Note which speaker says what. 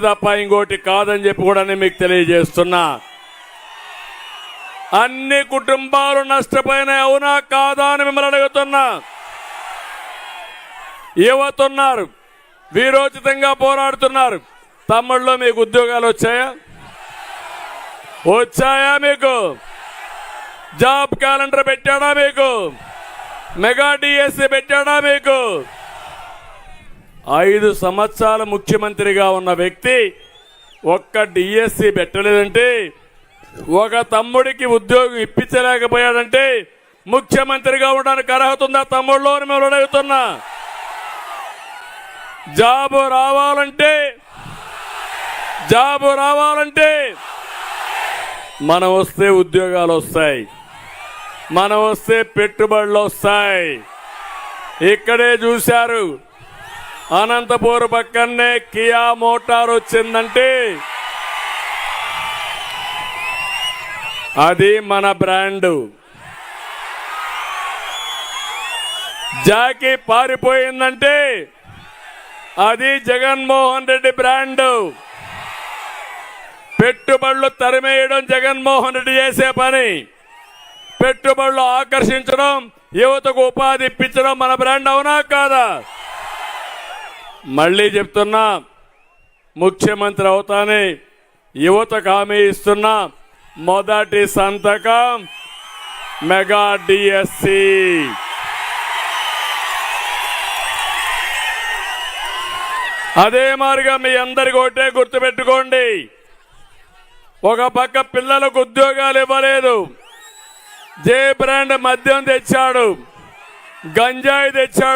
Speaker 1: తప్ప ఇంకోటి కాదని చెప్పి కూడా నేను మీకు తెలియజేస్తున్నా. అన్ని కుటుంబాలు నష్టపోయినాయి అవునా కాదా అని మిమ్మల్ని అడుగుతున్నా. యువతున్నారు వీరోచితంగా పోరాడుతున్నారు. తమ్ముళ్ళు మీకు ఉద్యోగాలు వచ్చాయా? వచ్చాయా మీకు? జాబ్ క్యాలెండర్ పెట్టాడా మీకు? మెగా డిఎస్సి పెట్టాడా మీకు? ఐదు సంవత్సరాల ముఖ్యమంత్రిగా ఉన్న వ్యక్తి ఒక్క డిఎస్సి పెట్టలేదంటే ఒక తమ్ముడికి ఉద్యోగం ఇప్పించలేకపోయాడంటే ముఖ్యమంత్రిగా ఉండడానికి అర్హత ఉందా? తమ్ముళ్ళు అని మేము అడుగుతున్నా. జాబు రావాలంటే జాబు రావాలంటే మనం వస్తే ఉద్యోగాలు వస్తాయి. మనం వస్తే పెట్టుబడులు వస్తాయి. ఇక్కడే చూశారు. అనంతపూర్ పక్కనే కియా మోటార్ వచ్చిందంటే అది మన బ్రాండు. జాకీ పారిపోయిందంటే అది జగన్మోహన్ రెడ్డి బ్రాండు. పెట్టుబడులు తరిమేయడం జగన్మోహన్ రెడ్డి చేసే పని. పెట్టుబడులు ఆకర్షించడం యువతకు ఉపాధి ఇప్పించడం మన బ్రాండ్ అవునా కాదా? మళ్ళీ చెప్తున్నా ముఖ్యమంత్రి అవుతానే యువతకు హామీ ఇస్తున్నా మొదటి సంతకం మెగా డిఎస్సి. అదే మారిగా మీ అందరికి ఒకటే గుర్తుపెట్టుకోండి ఒక పక్క పిల్లలకు ఉద్యోగాలు ఇవ్వలేదు జే బ్రాండ్ మద్యం తెచ్చాడు గంజాయి తెచ్చాడు.